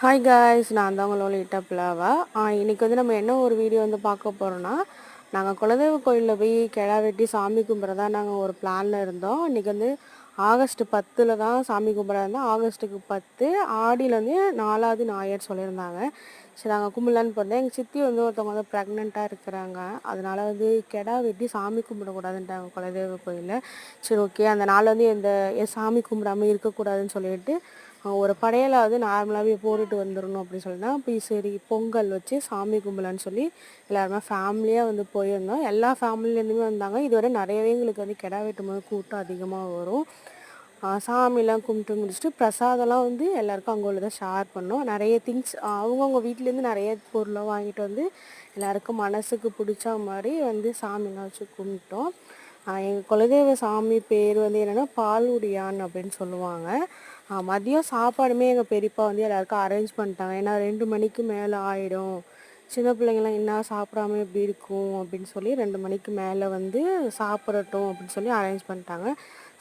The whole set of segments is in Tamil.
ஹாய் காய்ஸ் நான் தான் உங்களோட லிட்டா பிளாவா இன்றைக்கி வந்து நம்ம என்ன ஒரு வீடியோ வந்து பார்க்க போகிறோன்னா நாங்கள் குலதெய்வ கோயிலில் போய் கிடா வெட்டி சாமி கும்பிட்றதா நாங்கள் ஒரு பிளானில் இருந்தோம். இன்றைக்கி வந்து ஆகஸ்ட் பத்தில் தான் சாமி கும்பிட்றதா இருந்தோம் ஆகஸ்ட்டுக்கு பத்து ஆடியில் வந்து நாலாவது ஞாயிறு சொல்லியிருந்தாங்க. சரி நாங்கள் கும்பிடலான்னு போனேன் எங்கள் சித்தி வந்து ஒருத்தவங்க வந்து ப்ரெக்னெண்ட்டாக இருக்கிறாங்க. அதனால் வந்து கிடா வெட்டி சாமி கும்பிடக்கூடாதுன்ட்டாங்க குலதெய்வ கோயிலில். சரி ஓகே அந்த நாள் வந்து எந்த சாமி கும்பிடாம இருக்கக்கூடாதுன்னு சொல்லிட்டு ஒரு படையலாவது நார்மலாகவே போட்டுட்டு வந்துடணும் அப்படின்னு சொல்லினா தான் போய் சரி பொங்கல் வச்சு சாமி கும்பலான்னு சொல்லி எல்லாருமே ஃபேமிலியாக வந்து போயிருந்தோம். எல்லா ஃபேமிலியிலேருந்துமே வந்தாங்க. இதுவரை நிறையவே எங்களுக்கு வந்து கிடா வெட்டும் போது கூட்டம் அதிகமாக வரும். சாமிலாம் கும்பிட்டு முடிச்சுட்டு பிரசாதம்லாம் வந்து எல்லாருக்கும் அங்கே உள்ளதை ஷேர் பண்ணோம். நிறைய திங்ஸ் அவங்கவுங்க வீட்டிலேருந்து நிறைய பொருளை வாங்கிட்டு வந்து எல்லாருக்கும் மனசுக்கு பிடிச்ச மாதிரி வந்து சாமிலாம் வச்சு கும்பிட்டோம். எங்கள் குலதெய்வ சாமி பேர் வந்து என்னென்னா பாலுடியான் அப்படின்னு சொல்லுவாங்க. மதியம் சாப்பாடுமே எங்கள் பெரியப்பா வந்து எல்லாருக்கும் அரேஞ்ச் பண்ணிட்டாங்க. ஏன்னா ரெண்டு மணிக்கு மேலே ஆகிடும் சின்ன பிள்ளைங்களாம் என்ன சாப்பிடாம எப்படி இருக்கும் அப்படின்னு சொல்லி ரெண்டு மணிக்கு மேலே வந்து சாப்பிடட்டும் அப்படின்னு சொல்லி அரேஞ்ச் பண்ணிட்டாங்க.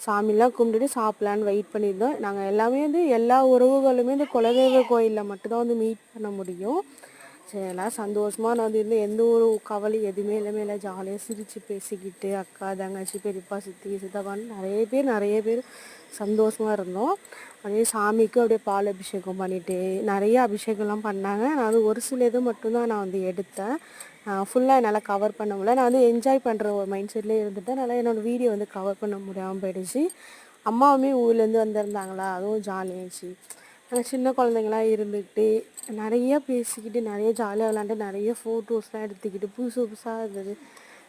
சாமிலாம் கும்பிட்டுட்டு சாப்பிட்லான்னு வெயிட் பண்ணியிருந்தோம். நாங்கள் எல்லாமே வந்து எல்லா உறவுகளுமே இந்த குலதெய்வ கோயிலில் மட்டும்தான் வந்து மீட் பண்ண முடியும். எல்லாம் சந்தோஷமாக நான் வந்து இருந்து எந்த ஒரு கவலை எதுவுமே இல்லாமல் இல்லை ஜாலியாக சிரித்து பேசிக்கிட்டு அக்கா தங்கச்சி பெரியப்பா சித்தி சித்தப்பான்னு நிறைய பேர் நிறைய பேர் சந்தோஷமாக இருந்தோம். அதே சாமிக்கு அப்படியே பால் அபிஷேகம் பண்ணிட்டு நிறைய அபிஷேகம்லாம் பண்ணாங்க. நான் வந்து ஒரு சில இது மட்டும்தான் நான் வந்து எடுத்தேன். ஃபுல்லாக என்னால் கவர் பண்ண முடியல. நான் வந்து என்ஜாய் பண்ணுற ஒரு மைண்ட் செட்லேயே இருந்துட்டேன். அதனால் என்னோடய வீடியோ வந்து கவர் பண்ண முடியாமல் போயிடுச்சு. அம்மாவுமே ஊர்லேருந்து வந்திருந்தாங்களா? அதுவும் ஜாலியாகிடுச்சு நாங்கள் சின்ன குழந்தைங்களாக இருந்துக்கிட்டு நிறைய பேசிக்கிட்டு நிறைய ஜாலியாக விளாண்டு நிறைய ஃபோட்டோஸ்லாம் எடுத்துக்கிட்டு புதுசு புதுசாக இருந்தது.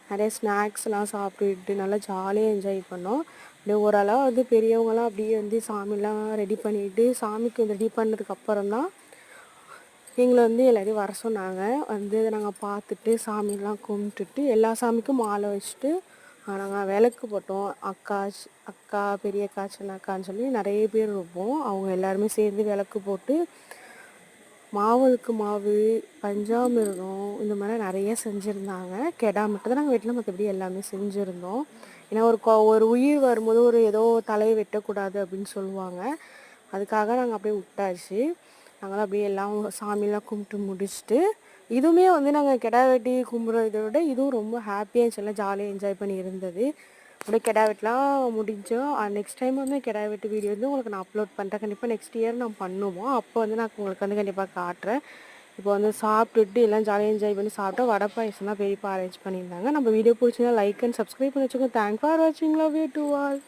நிறைய ஸ்நாக்ஸ்லாம் சாப்பிட்டுட்டு நல்லா ஜாலியாக என்ஜாய் பண்ணோம். அப்படியே ஓரளவு வந்து பெரியவங்களாம் அப்படியே வந்து சாமிலாம் ரெடி பண்ணிவிட்டு சாமிக்கு ரெடி பண்ணதுக்கப்புறம் தான் எங்களை வந்து எல்லாரையும் வர சொன்னாங்க. வந்து நாங்கள் பார்த்துட்டு சாமிலாம் கும்பிட்டுட்டு எல்லா சாமிக்கும் மாலை வச்சுட்டு நாங்கள் விளக்கு போட்டோம். அக்கா அக்கா பெரிய அக்கா சின்ன அக்கான்னு சொல்லி நிறைய பேர் இருப்போம். அவங்க எல்லாருமே சேர்ந்து விளக்கு போட்டு மாவுக்கு மாவு பஞ்சாமிர்தம் இந்த மாதிரி நிறைய செஞ்சுருந்தாங்க. கெடா மட்டும் தான் நாங்கள் வீட்டில் மற்றபடி எல்லாமே செஞ்சுருந்தோம். ஏன்னா ஒரு கொ ஒரு உயிர் வரும்போது ஒரு ஏதோ தலையை வெட்டக்கூடாது அப்படின்னு சொல்லுவாங்க. அதுக்காக நாங்கள் அப்படியே விட்டாச்சு. நாங்களும் அப்படியே எல்லாம் சாமியெல்லாம் கும்பிட்டு முடிச்சுட்டு இதுவுமே வந்து நாங்கள் கெடா வெட்டி கும்பிட்றத விட இதுவும் ரொம்ப ஹாப்பியாக இருந்துச்சு ஜாலியாக என்ஜாய் பண்ணி இருந்தது. அப்படியே கெடா வெட்டலாம் முடிஞ்சோம் நெக்ஸ்ட் டைம் வந்து கெடா வெட்டு வீடியோ வந்து உங்களுக்கு நான் அப்லோட் பண்ணுறேன் கண்டிப்பாக நெக்ஸ்ட் இயர் நான் பண்ணுவோம். அப்போ வந்து நான் உங்களுக்கு வந்து கண்டிப்பாக காட்டுறேன். இப்போ வந்து சாப்பிட்டுட்டு எல்லாம் ஜாலியாக என்ஜாய் பண்ணி சாப்பிட்டா வடை பாயசம் தான் பெரியப்பா அரேஞ்ச் பண்ணியிருந்தாங்க. நம்ம வீடியோ பிடிச்சிருந்தா லைக் அண்ட் சப்ஸ்கிரைப் பண்ணி வச்சுக்கோங்க. தேங்க் ஃபார் வாட்சிங் லவ் யூ டு ஆல்